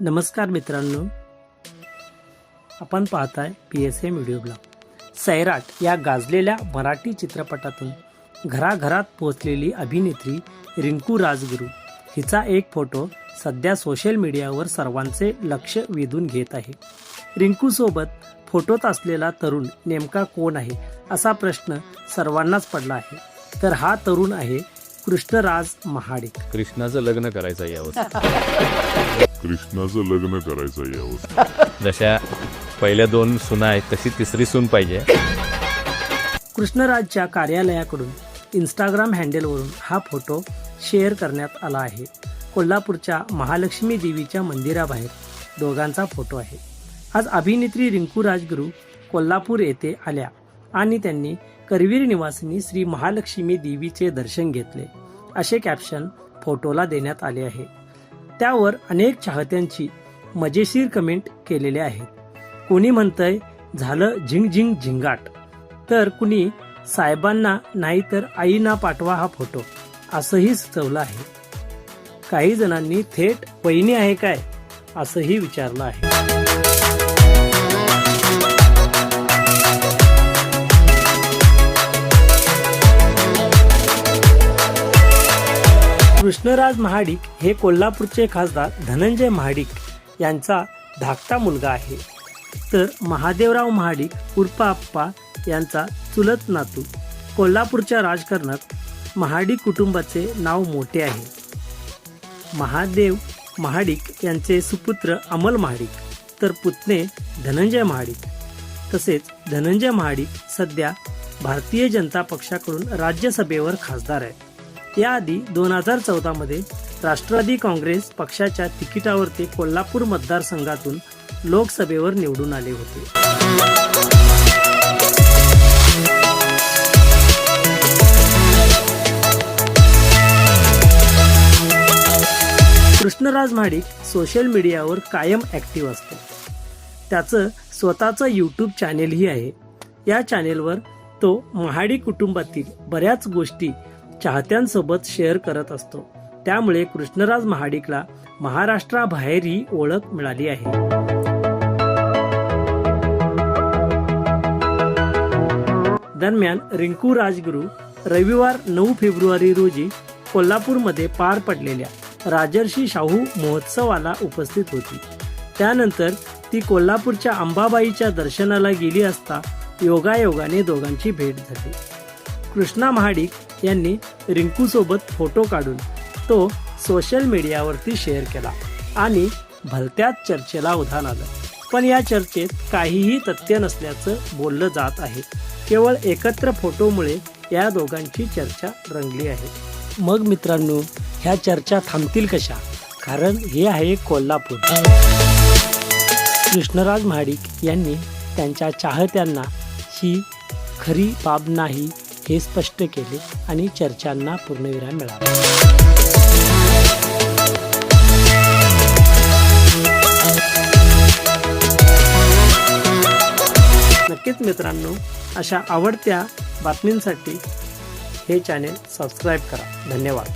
नमस्कार मित्रांनो. आपण पाहताय P S M video blog Sairat या गाजलेल्या मराठी चित्रपटातून घराघरात पोहोचलेली अभिनेत्री रिंकू राजगुरू हिचा एक फोटो सध्या सोशल मीडियावर सर्वांचे लक्ष वेधून घेत आहे. रिंकूसोबत फोटोत असलेला तरुण नेमका कोण आहे असा प्रश्न सर्वांनाच पडला आहे. तर हा तरुण आहे कृष्णराज महाडिक. कृष्णाचं लग्न करायचं यावर कृष्णाचं लग्न करायचं यावर जशा पहिल्या दोन सुना आहेत तशी तिसरी सून पाहिजे. कृष्णराजच्या कार्यालयाकडून इंस्टाग्राम हँडलवरून हा फोटो शेअर करण्यात आला आहे. कोल्हापूरच्या महालक्ष्मी देवीच्या मंदिराबाहेर दोघांचा फोटो आहे. आज अभिनेत्री रिंकू राजगुरू कोल्हापूर येथे आल्या. आणि त्यांनी करवीर निवासिनी श्री महालक्ष्मी देवीचे दर्शन घेतले. असे कॅप्शन फोटोला देण्यात आले आहे. त्यावर अनेक चाहत्यांची मजेशीर कमेंट केलेले आहेत. कोणी म्हणतंय झालं झिंग झिंग झिंगाट. तर कुणी साहेबांना नाही तर आईना पाठवा हा फोटो असंही सुचवलं आहे. काही जणांनी थेट वहिनी आहे काय? असंही विचारलं आहे. कृष्णराज महाडिक हे कोल्हापूरचे खासदार धनंजय महाडिक यांचा धाकटा मुलगा आहे. तर महादेवराव महाडिक उर्फ आप्पा यांचा चुलत नातू कोल्हापूरच्या राजकारणात महाडिक कुटुंबाचे नाव मोठे आहे. महादेव महाडिक यांचे सुपुत्र अमल महाडिक तर पुतणे धनंजय महाडिक. तसेच धनंजय महाडिक सध्या भारतीय जनता पक्षाकडून राज्यसभेवर खासदार आहेत. याआधी दोन हजार चौदामध्ये राष्ट्रवादी काँग्रेस पक्षाच्या तिकिटावर ते कोल्हापूर मतदारसंघातून लोकसभेवर निवडून आले होते. कृष्णराज महाडिक सोशल मीडियावर कायम ॲक्टिव्ह असतो. त्याचं स्वतःचं यूट्यूब चॅनेलही आहे. या चॅनेलवर तो महाडी कुटुंबातील बऱ्याच गोष्टी चाहत्यांसोबत शेअर करत असतो. त्यामुळे कृष्णराज महाडिकला महाराष्ट्राबाहेरही ओळख मिळाली आहे. दरम्यान रिंकू राजगुरू रविवार नऊ फेब्रुवारी रोजी कोल्हापूरमध्ये पार पडलेल्या राजर्षी शाहू महोत्सवाला उपस्थित होती. त्यानंतर ती कोल्हापूरच्या अंबाबाईच्या दर्शनाला गेली असता योगायोगाने दोघांची भेट झाली. कृष्णा महाडिक यांनी रिंकूसोबत फोटो काढून तो सोशल मीडियावरती शेअर केला आणि भलत्याच चर्चेला उधाण आलं. पण या चर्चेत काहीही तथ्य नसल्याचं बोललं जात आहे. केवळ एकत्र फोटोमुळे या दोघांची चर्चा रंगली आहे. मग मित्रांनो ह्या चर्चा थांबतील कशा? कारण हे आहे कोल्हापूर. कृष्णराज महाडिक यांनी त्यांच्या चाहत्यांना ही खरी बाब नाही हे स्पष्ट केले आणि चर्चांना पूर्णविराम मिळाला. नक्कीच मित्रांनो अशा आवडत्या बातमींसाठी हे चॅनेल सबस्क्राईब करा. धन्यवाद.